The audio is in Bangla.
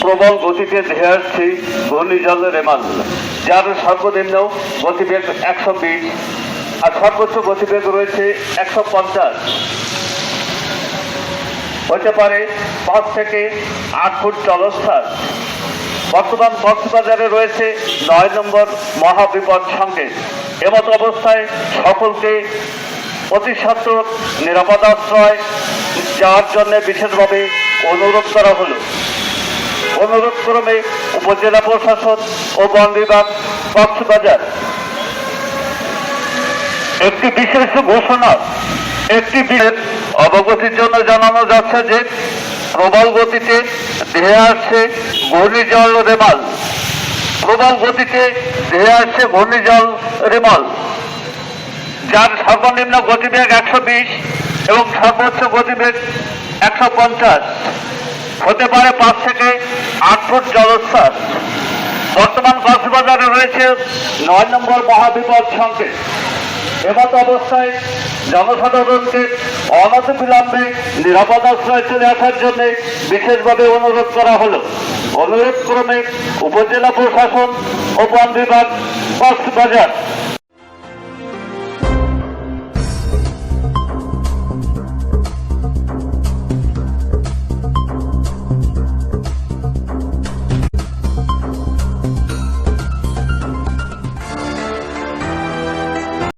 প্রবল গতিতে ধেয়ে আসছে ঘূর্ণিঝড় রেমাল যার সর্বনিম্ন গতিবেগ একশো বিশ আর সর্বোচ্চ গতিবেগ রয়েছে একশো পঞ্চাশ। হতে পারে পাঁচ থেকে আট ফুট জলস্থান বর্তমান কক্সবাজারে রয়েছে নয় নম্বর মহাবিপদ সংকেত। এমত অবস্থায় সকলকে অতি সত্বর নিরাপদ আশ্রয় যাওয়ার জন্য বিশেষভাবে অনুরোধ করা হলো। অনুরোধ ক্রমে উপজেলা প্রশাসন ও বন বিভাগ কক্সবাজার একটি বিশেষ ঘোষণা, একটি অবগতির জন্য জানানো যাচ্ছে যে প্রবল গতিতে ধেয়ে আসছে ঘূর্ণিঝড় রেমাল। প্রবল গতিতে ধেয়ে আসছে ঘূর্ণিঝড় রেমাল। যার সর্বনিম্ন গতিবেগ একশো বিশ এবং সর্বোচ্চ গতিবেগ একশো পঞ্চাশ। হতে পারে পাঁচ থেকে আট ফুট জলস্তর। বর্তমান কক্সবাজারে রয়েছে নয় নম্বর মহাবিপদ সংকেত। এমত অবস্থায় জনসাধারণকে অনতি বিলম্বে নিরাপদ আশ্রয় চলে আসার জন্য বিশেষভাবে অনুরোধ করা হলো। অনুরোধ ক্রমে উপজেলা প্রশাসন ও বন বিভাগ, কক্সবাজার